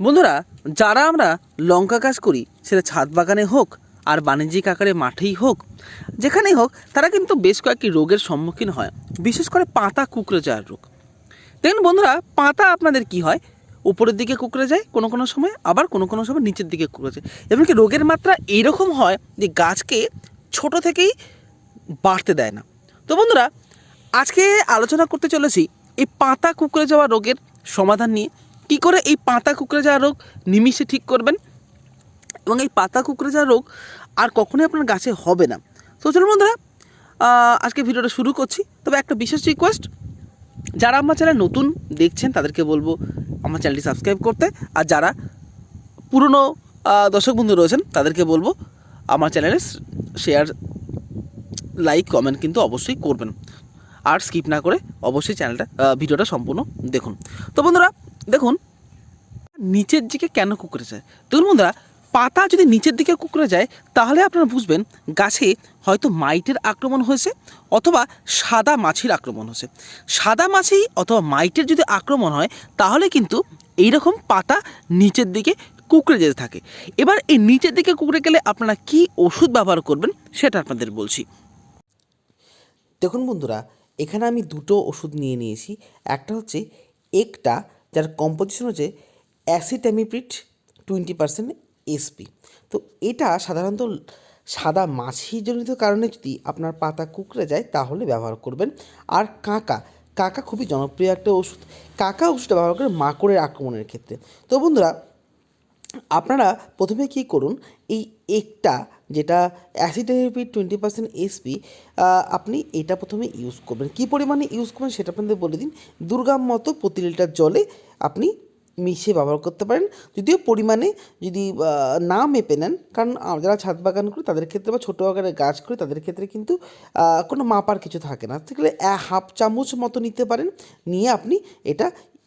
বন্ধুরা, যারা আমরা লঙ্কা গাছ করি, সেটা ছাদ বাগানে হোক আর বাণিজ্যিক আকারে মাঠেই হোক, যেখানেই হোক, তারা কিন্তু বেশ কয়েকটি রোগের সম্মুখীন হয়, বিশেষ করে পাতা কুকড়ে যাওয়ার রোগ। দেখুন বন্ধুরা, পাতা আপনাদের কি হয়? উপরের দিকে কুকড়ে যায় কোনো কোনো সময়, আবার কোনো কোনো সময় নিচের দিকে কুকড়ে যায়। এমনকি রোগের মাত্রা এইরকম হয় যে গাছকে ছোট থেকেই বাড়তে দেয় না। তো বন্ধুরা, আজকে আলোচনা করতে চলেছি এই পাতা কুকড়ে যাওয়া রোগের সমাধান নিয়ে। কী করে এই পাতা কুকড়ে রোগ নিমিষে ঠিক করবেন? এবং এই পাতা কুকড়ে রোগ আর কখনোই আপনার গাছে হবে না। তো চলুন বন্ধুরা আজকে ভিডিওটা শুরু করছি। তবে একটা বিশেষ রিকোয়েস্ট যারা আমার চ্যানেল নতুন দেখছেন তাদেরকে বলব আমার চ্যানেলটি সাবস্ক্রাইব করতে। আর যারা পুরনো দর্শক বন্ধু রয়েছেন তাদেরকে বলব আমার চ্যানেলে শেয়ার লাইক কমেন্ট কিন্তু অবশ্যই করবেন। আর স্কিপ না করে অবশ্যই চ্যানেলটা ভিডিওটা সম্পূর্ণ দেখুন। তো বন্ধুরা দেখুন, নিচের দিকে কেন কুকড়ে যায়? দেখুন বন্ধুরা, পাতা যদি নিচের দিকে কুকড়ে যায়, তাহলে আপনারা বুঝবেন গাছে হয়তো মাইটের আক্রমণ হয়েছে অথবা সাদা মাছির আক্রমণ হয়েছে। সাদা মাছি অথবা মাইটের যদি আক্রমণ হয়, তাহলে কিন্তু এইরকম পাতা নিচের দিকে কুকড়ে যেতে থাকে। এবার এই নিচের দিকে কুকড়ে গেলে আপনারা কি ওষুধ ব্যবহার করবেন, সেটা আপনাদের বলছি। দেখুন বন্ধুরা, এখানে আমি দুটো ওষুধ নিয়ে নিয়েছি। একটা হচ্ছে একটা যার কম্পোজিশন হচ্ছে অ্যাসিটামিপ্রিট টোয়েন্টি পার্সেন্ট এসপি তো এটা সাধারণত সাদা মাছিজনিত কারণে যদি আপনার পাতা কুকড়ে যায়, তাহলে ব্যবহার করবেন। আর কাঁকা কাঁকা খুবই জনপ্রিয় একটা ওষুধ। কাঁকা ওষুধটা ব্যবহার করে মাকড়ের আক্রমণের ক্ষেত্রে। তো বন্ধুরা আপনারা প্রথমে কি করুন, এই একটা যেটা অ্যাসিডেপি টোয়েন্টি পার্সেন্ট এসপি আপনি এটা প্রথমে ইউজ করবেন। কী পরিমাণে ইউজ করবেন সেটা আপনাদের বলে দিন। দুর্গাম মতো প্রতি লিটার জলে আপনি মিশিয়ে ব্যবহার করতে পারেন। যদিও পরিমাণে যদি না মেপে নেন, কারণ যারা ছাদ বাগান করে তাদের ক্ষেত্রে বা ছোটো আকারের গাছ করে তাদের ক্ষেত্রে কিন্তু কোনো মাপার কিছু থাকে না। থাকলে হাফ চামচ মতো নিতে পারেন। নিয়ে আপনি এটা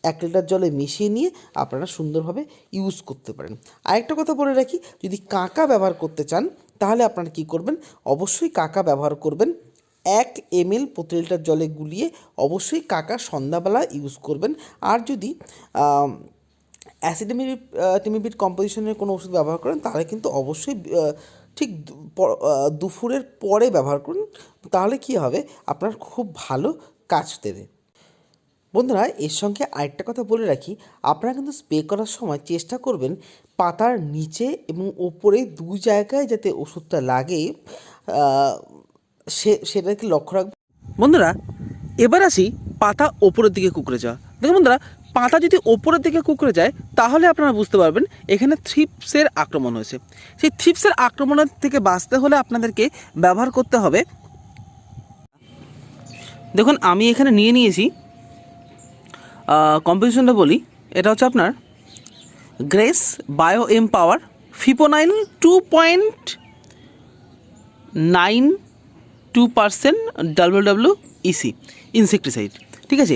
এক লিটার জলে মিশিয়ে নিয়ে আপনারা সুন্দরভাবে ইউজ করতে পারেন। আরেকটা কথা বলে রাখি, যদি কাঁকা ব্যবহার করতে চান, তাহলে আপনারা কি করবেন? অবশ্যই কাঁকা ব্যবহার করবেন। এক এমএল প্রতি লিটার জলে গুলিয়ে অবশ্যই কাকা সন্ধ্যাবেলা ইউজ করবেন। আর যদি অ্যাসিডেমিক টিমিবিট কম্পোজিশনের কোনো ওষুধ ব্যবহার করেন, তাহলে কিন্তু অবশ্যই ঠিক দুপুরের পরে ব্যবহার করুন। তাহলে কি হবে? আপনার খুব ভালো কাজ দেবে। বন্ধুরা, এর সঙ্গে আরেকটা কথা বলে রাখি। আপনারা কিন্তু স্প্রে করার সময় চেষ্টা করবেন পাতার নিচে এবং ওপরে দু জায়গায় যাতে ওষুধটা লাগে সে, সেটাকে লক্ষ্য রাখবেন। বন্ধুরা, এবার আসি পাতা ওপরের দিকে কুকড়ে যাওয়া। দেখুন বন্ধুরা, পাতা যদি ওপরের দিকে কুকড়ে যায়, তাহলে আপনারা বুঝতে পারবেন এখানে থ্রিপসের আক্রমণ হয়েছে। সেই থ্রিপসের আক্রমণের থেকে বাঁচতে হলে আপনাদেরকে ব্যবহার করতে হবে। দেখুন, আমি এখানে নিয়ে নিয়েছি কম্পোজিশনটা বলি, এটা হচ্ছে আপনার grace bio M power fipronil two point nine two percent W W EC insecticide ঠিক আছে?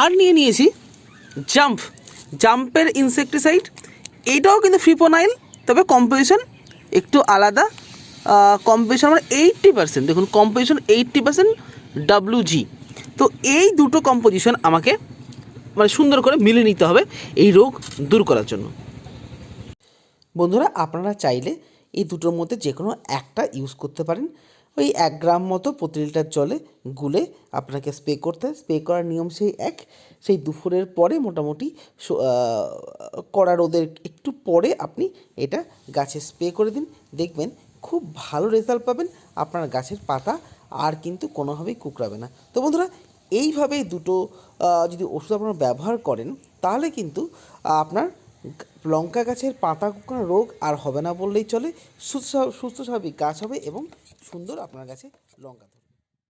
আর নিয়ে নিয়েছি জাম্প জাম্পের ইনসেকটিসাইড এইটাও কিন্তু ফিপোনাইল তবে কম্পোজিশন একটু আলাদা। কম্পোজিশন আমার এইট্টি পার্সেন্ট দেখুন কম্পোজিশন এইট্টি পার্সেন্ট জি তো এই দুটো কম্পোজিশন আমাকে মানে সুন্দর করে মিলে নিতে হবে এই রোগ দূর করার জন্য। বন্ধুরা, আপনারা চাইলে এই দুটোর মধ্যে যে কোনো একটা ইউজ করতে পারেন। ওই এক গ্রাম মতো প্রতি লিটার জলে গুলে আপনাকে স্প্রে করতে স্প্রে করার নিয়ম সেই এক। সেই দুপুরের পরে মোটামুটি কড়া রোদের একটু পরে আপনি এটা গাছে স্প্রে করে দিন। দেখবেন খুব ভালো রেজাল্ট পাবেন। আপনার গাছের পাতা আর কিন্তু কোনোভাবেই কুকড়াবে না। তো বন্ধুরা এইভাবে দুটো যদি ওষুধ আপনারা ব্যবহার করেন, তাহলে কিন্তু আপনার লঙ্কা গাছের পাতা কোনো রোগ আর হবে না বললেই চলে, সুস্থ সুস্থ স্বাভাবিক গাছ হবে এবং সুন্দর আপনার গাছে লঙ্কা।